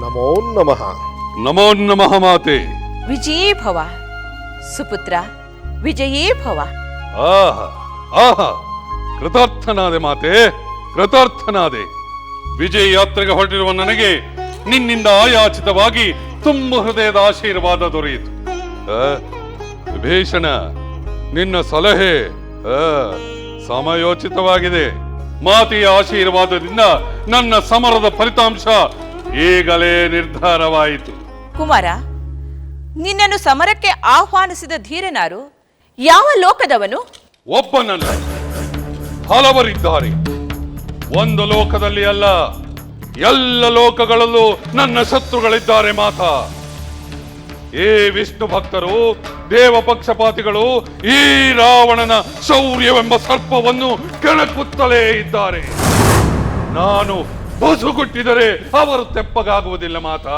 ನಮೋ ನಮಃ. ನಮೋ ನಮಃ ಮಾತೆ. ವಿಜಯೇ ಭವ ಸುಪುತ್ರ ವಿಜಯೇ ಭವ. ಆಹ ಆಹ. ಕೃತಾರ್ಥನಾದೆ ಮಾತೆ ಕೃತಾರ್ಥನಾದೆ. ವಿಜಯ ಯಾತ್ರೆಗೆ ಹೊರಟಿರುವ ನನಗೆ ನಿನ್ನಿಂದ ಆಯಾಚಿತವಾಗಿ ತುಂಬ ಹೃದಯದ ಆಶೀರ್ವಾದ ದೊರೆಯಿತು. ಆ, ವಿಭೀಷಣ ನಿನ್ನ ಸಲಹೆ ಆ, ಸಮಯೋಚಿತವಾಗಿದೆ. ಮಾತೆಯ ಆಶೀರ್ವಾದದಿಂದ ನನ್ನ ಸಮರದ ಫಲಿತಾಂಶ ಈಗಲೇ ನಿರ್ಧಾರವಾಯಿತು. ಕುಮಾರ ನಿನ್ನನ್ನು ಸಮರಕ್ಕೆ ಆಹ್ವಾನಿಸಿದ ಧೀರನಾರು ಯಾವ ಲೋಕದವನು? ಒಬ್ಬನಲ್ಲ. ಹಲವರಿದ್ದಾರೆ. ಒಂದು ಲೋಕದಲ್ಲಿ ಅಲ್ಲ ಎಲ್ಲ ಲೋಕಗಳಲ್ಲೂ ನನ್ನ ಶತ್ರುಗಳಿದ್ದಾರೆ ಮಾತ. ಈ ವಿಷ್ಣು ಭಕ್ತರು ದೇವ ಪಕ್ಷಪಾತಿಗಳು ಈ ರಾವಣನ ಶೌರ್ಯವೆಂಬ ಸರ್ಪವನ್ನು ಕೆಣಕುತ್ತಲೇ ಇದ್ದಾರೆ. ನಾನು ಬಸುಗುಟ್ಟಿದರೆ ಅವರು ತೆಪ್ಪಗಾಗುವುದಿಲ್ಲ ಮಾತಾ.